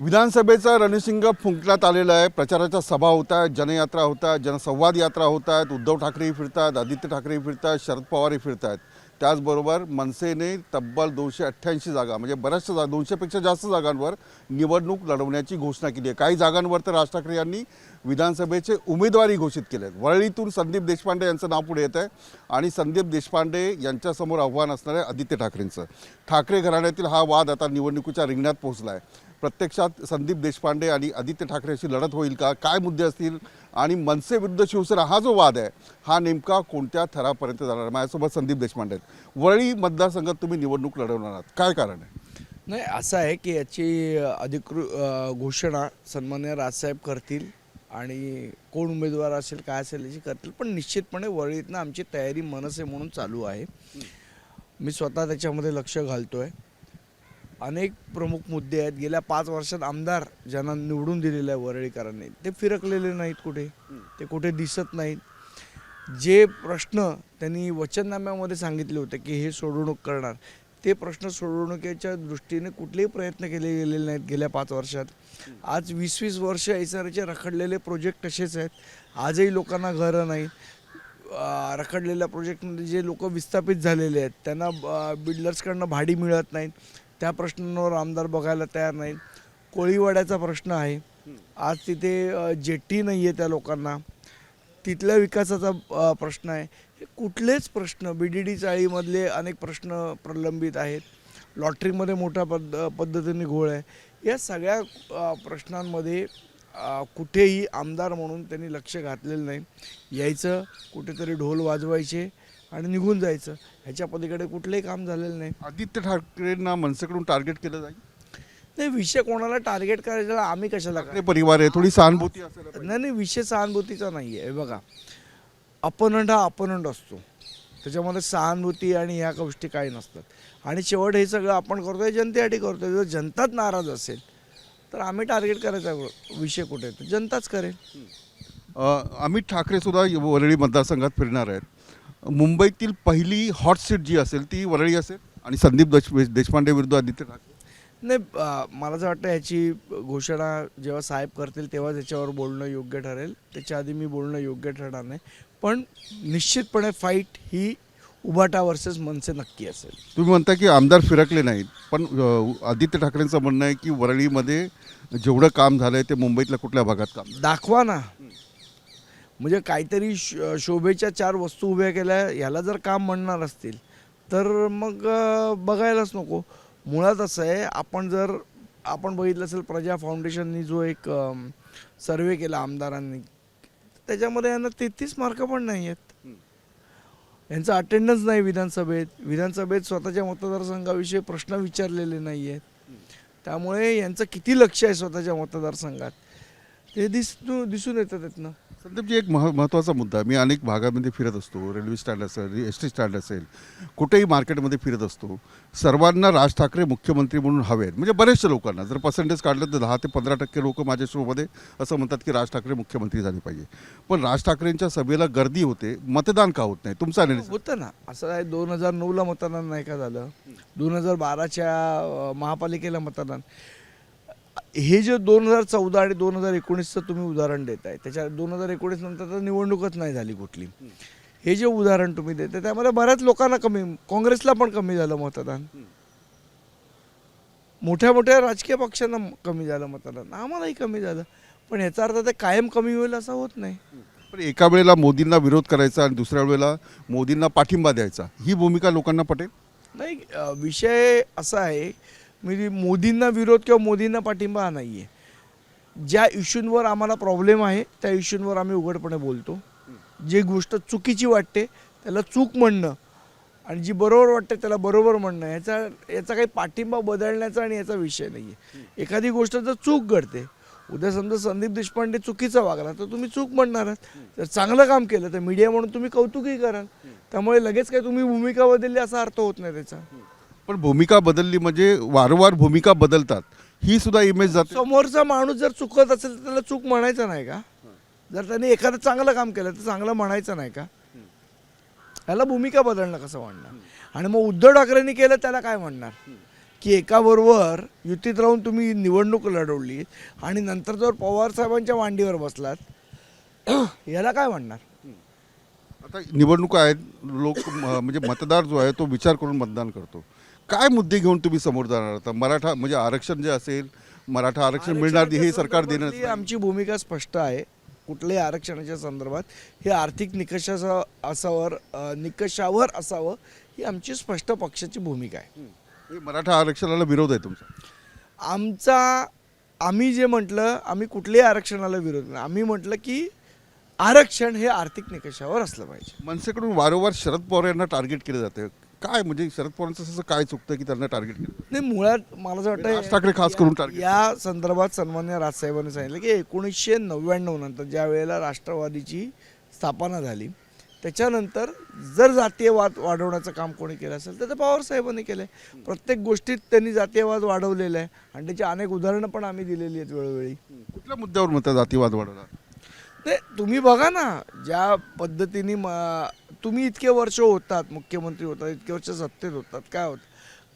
विधानसभेचा रणसिंग फुंकण्यात आलेला आहे. प्रचाराच्या सभा होत आहेत जनयात्रा होत आहेत जनसंवाद यात्रा होत आहेत. उद्धव ठाकरेही फिरतात आदित्य ठाकरेही फिरतात शरद पवारही फिरत आहेत त्याचबरोबर मनसेने तब्बल दोनशे अठ्ठ्याऐंशी जागा म्हणजे बऱ्याचशा जागा दोनशेपेक्षा जास्त जागांवर निवडणूक लढवण्याची घोषणा केली आहे. काही जागांवर तर राज ठाकरे यांनी विधानसभेचे उमेदवारी घोषित केले आहेत. वरळीतून संदीप देशपांडे यांचं नाव पुढे येत आहे आणि संदीप देशपांडे यांच्यासमोर आव्हान असणार आहे आदित्य ठाकरेंचं. ठाकरे घराण्यातील हा वाद आता निवडणुकीच्या रिंगणात पोहोचला आहे प्रत्यक्षात संदीप देशपांडे आणि आदित्य ठाकरे अशी लढत होईल का? काय मुद्दे असतील? आणि मनसे विरुद्ध शिवसेना हा जो वाद आहे हा नेमका कोणत्या थरापर्यंत जाणार आहे? माझ्यासोबत संदीप देशपांडे आहेत. वरळी मतदारसंघात तुम्ही निवडणूक लढवणार आहात. काय कारण आहे? नाही असं आहे की याची अधिकृत घोषणा सन्मान्य राजसाहेब करतील आणि कोण उमेदवार असेल काय असेल याची करतील. पण निश्चितपणे वरळीतनं आमची तयारी मनसे म्हणून चालू आहे. मी स्वतः त्याच्यामध्ये लक्ष घालतो आहे अनेक प्रमुख मुद्दे आहेत. गेल्या पाच वर्षात आमदार ज्यांना निवडून दिलेलं आहे वरळीकरांनी ते फिरकलेले नाहीत कुठे. ते कुठे दिसत नाहीत. जे प्रश्न त्यांनी वचननाम्यामध्ये सांगितले होते की हे सोडवणूक करणार ते प्रश्न सोडवणुकीच्या दृष्टीने कुठलेही प्रयत्न केले गेलेले नाहीत गेल्या पाच वर्षात. आज वीस वीस वर्ष एसआरचे रखडलेले प्रोजेक्ट तसेच आहेत. आजही लोकांना घरं नाहीत. रखडलेल्या प्रोजेक्टमध्ये जे लोक विस्थापित झालेले आहेत त्यांना बिल्डर्सकडनं भाडी मिळत नाहीत. त्या प्रश्नांवर आमदार बघायला तयार नाहीत. कोळीवाड्याचा प्रश्न आहे. आज तिथे जेटी जेट्टी नाही आहे त्या लोकांना. तिथल्या विकासाचा प्रश्न आहे. हे कुठलेच प्रश्न बी डी डी चाळीमधले अनेक प्रश्न प्रलंबित आहेत. लॉटरीमध्ये मोठ्या पद्ध पद्धतीने घोळ आहे. या सगळ्या प्रश्नांमध्ये कुठेही आमदार म्हणून त्यांनी लक्ष घातलेलं नाही. यायचं कुठेतरी ढोल वाजवायचे. आणि निघून जायचं. ह्याच्या पलीकडे कुठलंही काम झालेलं नाही. आदित्य ठाकरेंना मनसेकडून टार्गेट केलं जाईल? नाही विषय कोणाला टार्गेट करायला आम्ही कशाला ठाकरे परिवार आहे थोडी सहानुभूती असेल नाही नाही विषय सहानुभूतीचा नाही आहे बघा अपनंट हा अपनंट असतो. त्याच्यामध्ये सहानुभूती आणि ह्या गोष्टी काही नसतात. आणि शेवट हे सगळं आपण करतोय जनतेसाठी करतोय. जर जनताच नाराज असेल तर आम्ही टार्गेट करायचा विषय कुठे? आहे? तर जनताच करेल. अमित ठाकरे सुद्धा वरळी मतदारसंघात फिरणार आहेत. मुंबईतील पहिली हॉट सीट जी असेल ती वरळी असेल आणि संदीप देश देशपांडे विरुद्ध आदित्य ठाकरे. नाही मला असं वाटतं ह्याची घोषणा जेव्हा साहेब करतील तेव्हा त्याच्यावर बोलणं योग्य ठरेल. त्याच्या आधी मी बोलणं योग्य ठरणार नाही. पण निश्चितपणे फाईट ही उभाटा वर्सेस मनसे नक्की असेल. तुम्ही म्हणता की आमदार फिरकले नाहीत पण आदित्य ठाकरेंचं म्हणणं आहे की वरळीमध्ये जेवढं काम झालंय ते मुंबईतल्या कुठल्या भागात काम झालं? दाखवा ना. म्हणजे काहीतरी श- शोभेच्या चार वस्तू उभ्या केल्या ह्याला जर काम म्हणणार असतील तर मग बघायलाच नको. मुळात असं आहे आपण जर आपण बघितलं असेल प्रजा फाउंडेशननी जो एक सर्वे केला आमदारांनी त्याच्यामध्ये यांना तेहतीस मार्क पण नाही आहेत. यांचं अटेंडन्स नाही विधानसभेत. विधानसभेत स्वतःच्या मतदारसंघाविषयी प्रश्न विचारलेले नाही आहेत त्यामुळे यांचं किती लक्ष आहे स्वतःच्या मतदारसंघात? ते दिस दिसून येतं त्यातनं. संदीपजी एक मह महत्त्वाचा मुद्दा. मी अनेक भागामध्ये फिरत असतो. रेल्वे स्टँड असेल एस टी स्टँड असेल कुठेही मार्केटमध्ये फिरत असतो. सर्वांना राज ठाकरे मुख्यमंत्री म्हणून हवे आहेत म्हणजे बरेचशा लोकांना. जर पर्सेंटेज काढलं तर दहा ते पंधरा टक्के लोक माझ्या शोमध्ये असं म्हणतात की राज ठाकरे मुख्यमंत्री झाले पाहिजे. पण राज ठाकरेंच्या सभेला गर्दी होते. मतदान का होत नाही? तुमचा निर्णय होतं ना. असं आहे दोन हजार नऊला मतदान नाही का झालं? दोन हजार बाराच्या महापालिकेला मतदान. हे जे दोन हजार चौदा आणि दोन हजार एकोणीसचं तुम्ही उदाहरण देत आहे त्याच्या दोन हजार एकोणीस नंतर तर निवडणूकच नाही झाली कुठली. हे जे उदाहरण तुम्ही देता त्यामध्ये बऱ्याच लोकांना कमी काँग्रेसला पण कमी झालं मतदान. मोठ्या मोठ्या राजकीय पक्षांना कमी झालं मतदान. आम्हालाही कमी झालं. पण याचा अर्थ ते कायम कमी होईल असं होत नाही. पण एका वेळेला मोदींना विरोध करायचा आणि दुसऱ्या वेळेला मोदींना पाठिंबा द्यायचा. ही भूमिका लोकांना पटेल? नाही विषय असा आहे म्हणजे मोदींना विरोध किंवा मोदींना पाठिंबा हा नाही आहे ज्या इश्यूंवर आम्हाला प्रॉब्लेम आहे त्या इश्यूंवर आम्ही उघडपणे बोलतो. जी गोष्ट चुकीची वाटते त्याला चूक म्हणणं आणि जी बरोबर वाटते त्याला बरोबर म्हणणं याचा याचा काही पाठिंबा बदलण्याचा आणि याचा विषय नाही आहे एखादी गोष्ट जर चूक घडते उद्या समजा संदीप देशपांडे चुकीचा वागला तर तुम्ही चूक म्हणणार आहात. जर चांगलं काम केलं तर मीडिया म्हणून तुम्ही कौतुकही कराल. त्यामुळे लगेच काही तुम्ही भूमिका बदलली असा अर्थ होत नाही त्याचा. पण भूमिका बदलली म्हणजे वारंवार भूमिका बदलतात. ही सुद्धा इमेज जाते. समोरचा माणूस जर चुकत असेल तर त्याला चूक म्हणायचं नाही का? जर त्याने एखादं चांगलं काम केलं तर चांगलं म्हणायचं नाही का? याला भूमिका बदलणं कसं म्हणणार आणि मग उद्धव ठाकरेंनी केलं त्याला काय म्हणणार? की एकाबरोबर युतीत राहून तुम्ही निवडणूक लढवली आणि नंतर जर पवार साहेबांच्या मांडीवर बसलात याला काय म्हणणार? आता निवडणुका आहेत लोक म्हणजे मतदार जो आहे तो विचार करून मतदान करतो. काय मुद्दे घेऊन तुम्ही समोर जाणार? आता मराठा म्हणजे आरक्षण जे असेल मराठा आरक्षण मिळणार नाही हे सरकार देणं आरक्षणाची आमची भूमिका स्पष्ट आहे. कुठल्याही आरक्षणाच्या संदर्भात हे आर्थिक निकषाचा असावर निकषावर असावं ही आमची स्पष्ट पक्षाची भूमिका आहे. हे मराठा आरक्षणाला विरोध आहे तुमचा? आमचा आम्ही जे म्हटलं आम्ही कुठल्याही आरक्षणाला विरोध नाही. आम्ही म्हटलं की आरक्षण हे आर्थिक निकषावर असलं पाहिजे. मनसेकडून वारंवार शरद पवार यांना टार्गेट केलं जातं. काय म्हणजे शरद पवारांचं असं काय चुकतं की त्यांना टार्गेट केलं? नाही मुळात मला असं राज ठाकरे खास करून वाटतं. या संदर्भात सन्मान्य राजसाहेबांनी सांगितलं की एकोणीसशे नव्याण्णव नंतर ज्या वेळेला राष्ट्रवादीची स्थापना झाली त्याच्यानंतर जर जातीयवाद वाढवण्याचं काम कोणी केलं असेल तर ते पवार साहेबांनी केलं आहे प्रत्येक गोष्टीत त्यांनी जातीयवाद वाढवलेला आहे आणि त्याची अनेक उदाहरणं पण आम्ही दिलेली आहेत वेळोवेळी कुठल्या मुद्द्यावर मत जातीवाद वाढवला नाही तुम्ही बघा ना ज्या पद्धतीने म- तुम्ही इतके वर्ष होतात मुख्यमंत्री होतात इतके वर्ष सत्तेत होतात काय होत?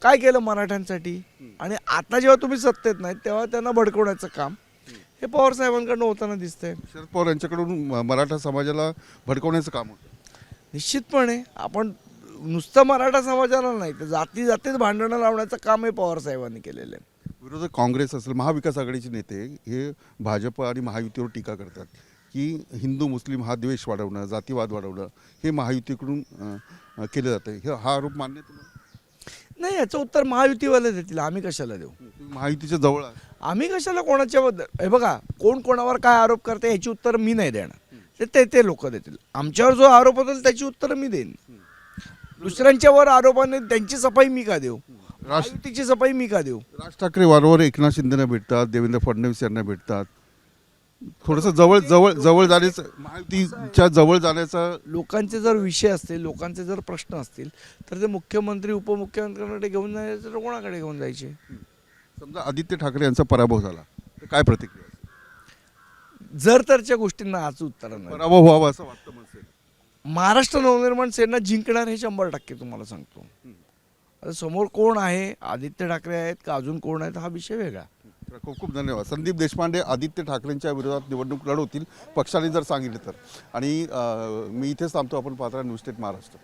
काय केलं मराठ्यांसाठी? आणि आता जेव्हा तुम्ही सत्तेत नाहीत तेव्हा त्यांना भडकवण्याचं काम. हे पवार साहेबांकडनं होताना दिसतंय. शरद पवार यांच्याकडून मराठा समाजाला भडकवण्याचं काम होतं. निश्चितपणे आपण नुसतं मराठा समाजाला नाही तर जाती जातीत भांडणं लावण्याचं काम हे पवार साहेबांनी केलेलं आहे. विरोधक काँग्रेस असेल महाविकास आघाडीचे नेते हे भाजप आणि महायुतीवर टीका करतात. की हिंदू मुस्लिम हा द्वेष वाढवणं जातीवाद वाढवणं हे महायुतीकडून केलं जातं हे हा आरोप मान्य तुम्हाला? नाही याचं उत्तर महायुतीवाले देतील. आम्ही कशाला देऊ? महायुतीच्या जवळ. आम्ही कशाला कोणाच्या बद्दल हे बघा कोण कोणावर काय आरोप करते याची उत्तर मी नाही देणार. ते ते ते लोक देतील. आमच्यावर जो आरोप होतील त्याची उत्तरं मी देईन. दुसऱ्यांच्यावर आरोपाने त्यांची सफाई मी का देऊ? महायुतीची सफाई मी का देऊ? राज ठाकरे वारंवार एकनाथ शिंदेना भेटतात देवेंद्र फडणवीस यांना भेटतात. थोडंसं जवळ जवळ जवळ जाण्याचं महायुतीच्या जवळ जाण्याचा लोकांचे जर विषय असतील लोकांचे जर प्रश्न असतील तर ते मुख्यमंत्री उपमुख्यमंत्र्यांकडे घेऊन जायचे तर कोणाकडे घेऊन जायचे? समजा आदित्य ठाकरे यांचा पराभव झाला तर काय प्रतिक्रिया? जर तरच्या गोष्टींना आज उत्तर पराभव व्हावा असं वाटतं महाराष्ट्र नवनिर्माण सेना जिंकणार हे शंभर टक्के तुम्हाला सांगतो. आता समोर कोण आहे? आदित्य ठाकरे आहेत का अजून कोण आहेत? हा विषय वेगळा. खूप खूप धन्यवाद. संदीप देशपांडे आदित्य ठाकरेंच्या विरोधात निवडणूक लढवतील पक्षाने जर सांगितलं तर. आणि मी इथेच थांबतो. आपण पात्रा न्यूज स्टेट महाराष्ट्र.